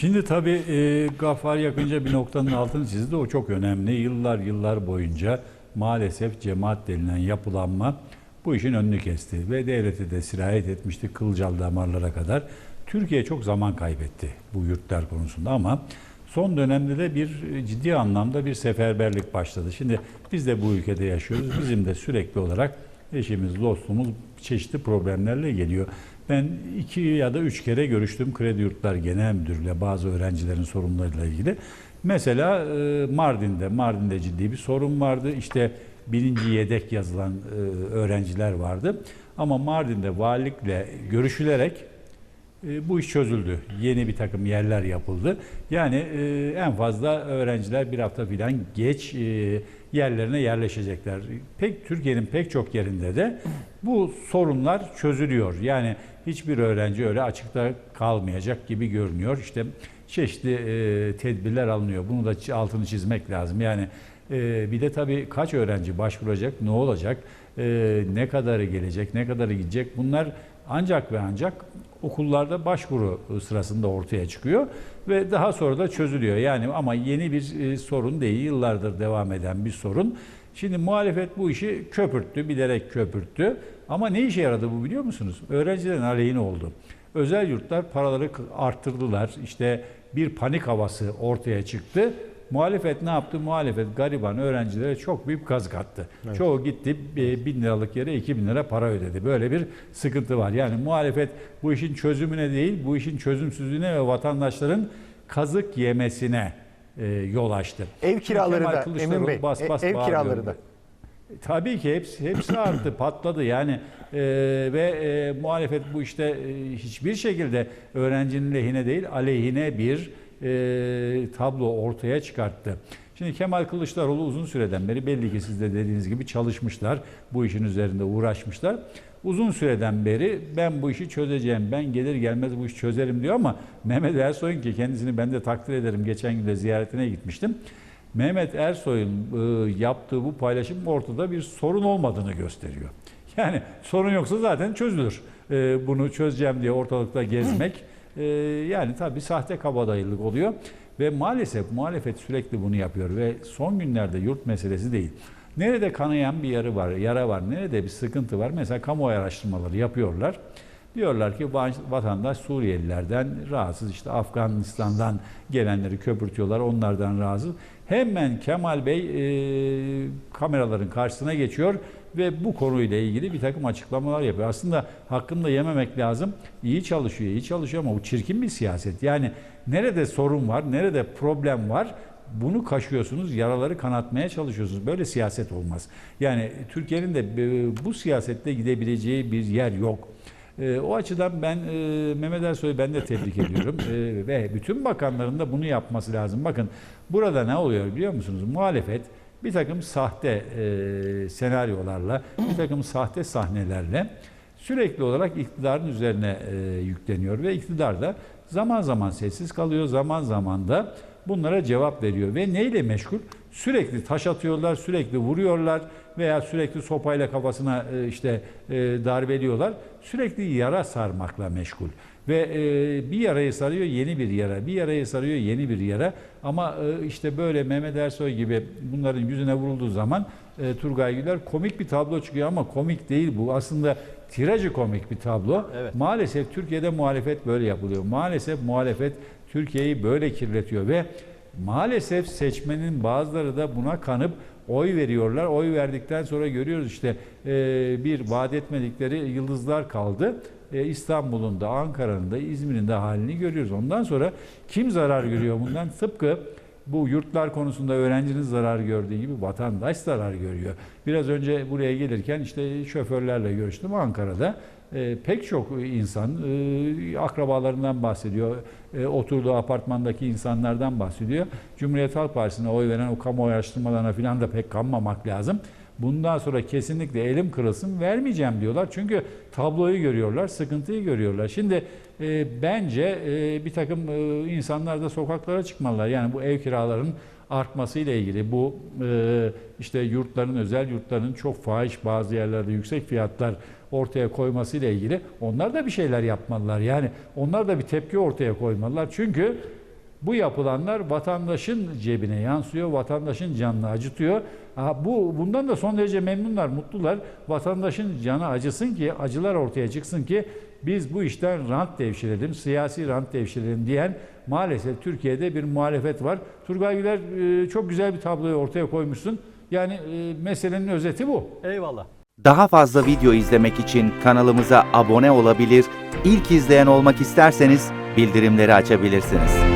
Şimdi tabii e, Gaffar yakınca bir noktanın altını çizdi. O çok önemli. Yıllar yıllar boyunca maalesef cemaat denilen yapılanma bu işin önünü kesti. Ve devlete de sirayet etmişti kılcal damarlara kadar. Türkiye çok zaman kaybetti bu yurtlar konusunda ama son dönemde de bir e, ciddi anlamda bir seferberlik başladı. Şimdi biz de bu ülkede yaşıyoruz. Bizim de sürekli olarak eşimiz, dostumuz çeşitli problemlerle geliyor. Ben iki ya da üç kere görüştüm Kredi Yurtlar Genel Müdürü'yle bazı öğrencilerin sorunlarıyla ilgili. Mesela e, Mardin'de, Mardin'de ciddi bir sorun vardı. İşte birinci yedek yazılan e, öğrenciler vardı. Ama Mardin'de valilikle görüşülerek e, bu iş çözüldü. Yeni bir takım yerler yapıldı. Yani e, en fazla öğrenciler bir hafta falan geç e, yerlerine yerleşecekler. Pek Türkiye'nin pek çok yerinde de bu sorunlar çözülüyor. Yani hiçbir öğrenci öyle açıkta kalmayacak gibi görünüyor. İşte çeşitli e, tedbirler alınıyor. Bunu da altını çizmek lazım. Yani e, bir de tabii kaç öğrenci başvuracak, ne olacak, e, ne kadarı gelecek, ne kadarı gidecek bunlar ancak ve ancak okullarda başvuru sırasında ortaya çıkıyor ve daha sonra da çözülüyor. Yani ama yeni bir e, sorun değil, yıllardır devam eden bir sorun. Şimdi muhalefet bu işi köpürttü, bilerek köpürttü. Ama ne işe yaradı bu biliyor musunuz? Öğrencilerin aleyhine oldu. Özel yurtlar paraları arttırdılar. İşte bir panik havası ortaya çıktı. Muhalefet ne yaptı? Muhalefet gariban öğrencilere çok büyük kazık attı. Çoğu gitti e, bin liralık yere iki bin lira para ödedi. Böyle bir sıkıntı var. Yani muhalefet bu işin çözümüne değil, bu işin çözümsüzlüğüne ve vatandaşların kazık yemesine e, yol açtı. Ev kiraları da Emin Bey, bas e- bas ev bağırıyor. kiraları da. Tabii ki hepsi hepsi arttı, patladı. Yani e, ve e, muhalefet bu işte e, hiçbir şekilde öğrencinin lehine değil, aleyhine bir e, tablo ortaya çıkarttı. Şimdi Kemal Kılıçdaroğlu uzun süreden beri belli ki siz de dediğiniz gibi çalışmışlar. Bu işin üzerinde uğraşmışlar. Uzun süreden beri ben bu işi çözeceğim, ben gelir gelmez bu işi çözerim diyor ama Mehmet Ersoy'un ki kendisini ben de takdir ederim. Geçen gün de ziyaretine gitmiştim. Mehmet Ersoy'un e, yaptığı bu paylaşım ortada bir sorun olmadığını gösteriyor. Yani sorun yoksa zaten çözülür. E, bunu çözeceğim diye ortalıkta gezmek e, yani tabii sahte kabadayılık oluyor. Ve maalesef muhalefet sürekli bunu yapıyor ve son günlerde yurt meselesi değil. Nerede kanayan bir yarı var, yara var, nerede bir sıkıntı var. Mesela kamuoyu araştırmaları yapıyorlar. Diyorlar ki va- vatandaş Suriyelilerden rahatsız, işte Afganistan'dan gelenleri köpürtüyorlar, onlardan rahatsız. Hemen Kemal Bey e, kameraların karşısına geçiyor ve bu konuyla ilgili bir takım açıklamalar yapıyor. Aslında hakkını da yememek lazım. İyi çalışıyor, iyi çalışıyor ama bu çirkin bir siyaset. Yani nerede sorun var, nerede problem var bunu kaşıyorsunuz, yaraları kanatmaya çalışıyorsunuz. Böyle siyaset olmaz. Yani Türkiye'nin de e, bu siyasette gidebileceği bir yer yok. E, o açıdan ben e, Mehmet Ersoy'u ben de tebrik ediyorum ve bütün bakanların da bunu yapması lazım. Bakın burada ne oluyor biliyor musunuz? Muhalefet bir takım sahte e, senaryolarla, bir takım sahte sahnelerle sürekli olarak iktidarın üzerine e, yükleniyor ve iktidar da zaman zaman sessiz kalıyor, zaman zaman da bunlara cevap veriyor ve neyle meşgul? Sürekli taş atıyorlar, sürekli vuruyorlar veya sürekli sopayla kafasına e, işte e, darbeliyorlar. Sürekli yara sarmakla meşgul. Ve e, bir yarayı sarıyor yeni bir yara, bir yarayı sarıyor yeni bir yara. Ama işte böyle Mehmet Ersoy gibi bunların yüzüne vurulduğu zaman Turgay Güler komik bir tablo çıkıyor ama komik değil bu. Aslında tirajı komik bir tablo. Evet. Maalesef Türkiye'de muhalefet böyle yapılıyor. Maalesef muhalefet Türkiye'yi böyle kirletiyor ve maalesef seçmenin bazıları da buna kanıp oy veriyorlar. Oy verdikten sonra görüyoruz işte e, bir vaat etmedikleri yıldızlar kaldı. E, İstanbul'un da Ankara'nın da İzmir'in de halini görüyoruz. Ondan sonra kim zarar görüyor bundan? Tıpkı bu yurtlar konusunda öğrencinin zarar gördüğü gibi vatandaş zarar görüyor. Biraz önce buraya gelirken işte şoförlerle görüştüm Ankara'da. E, pek çok insan e, akrabalarından bahsediyor. E, oturduğu apartmandaki insanlardan bahsediyor. Cumhuriyet Halk Partisi'ne oy veren o kamuoyu araştırmalarına falan da pek kanmamak lazım. Bundan sonra kesinlikle elim kırılsın vermeyeceğim diyorlar. Çünkü tabloyu görüyorlar, sıkıntıyı görüyorlar. Şimdi e, bence e, bir takım e, insanlar da sokaklara çıkmalılar. Yani bu ev kiralarının artmasıyla ilgili bu e, işte yurtların özel yurtların çok fahiş bazı yerlerde yüksek fiyatlar ortaya koymasıyla ilgili onlar da bir şeyler yapmalılar. Yani onlar da bir tepki ortaya koymalılar. Çünkü Bu yapılanlar vatandaşın cebine yansıyor, vatandaşın canını acıtıyor. Ha, bu bundan da son derece memnunlar, mutlular. Vatandaşın canı acısın ki, acılar ortaya çıksın ki biz bu işten rant devşirelim, siyasi rant devşirelim diyen maalesef Türkiye'de bir muhalefet var. Turgay Güler e, çok güzel bir tabloyu ortaya koymuşsun. Yani e, meselenin özeti bu. Eyvallah. Daha fazla video izlemek için kanalımıza abone olabilir, ilk izleyen olmak isterseniz bildirimleri açabilirsiniz.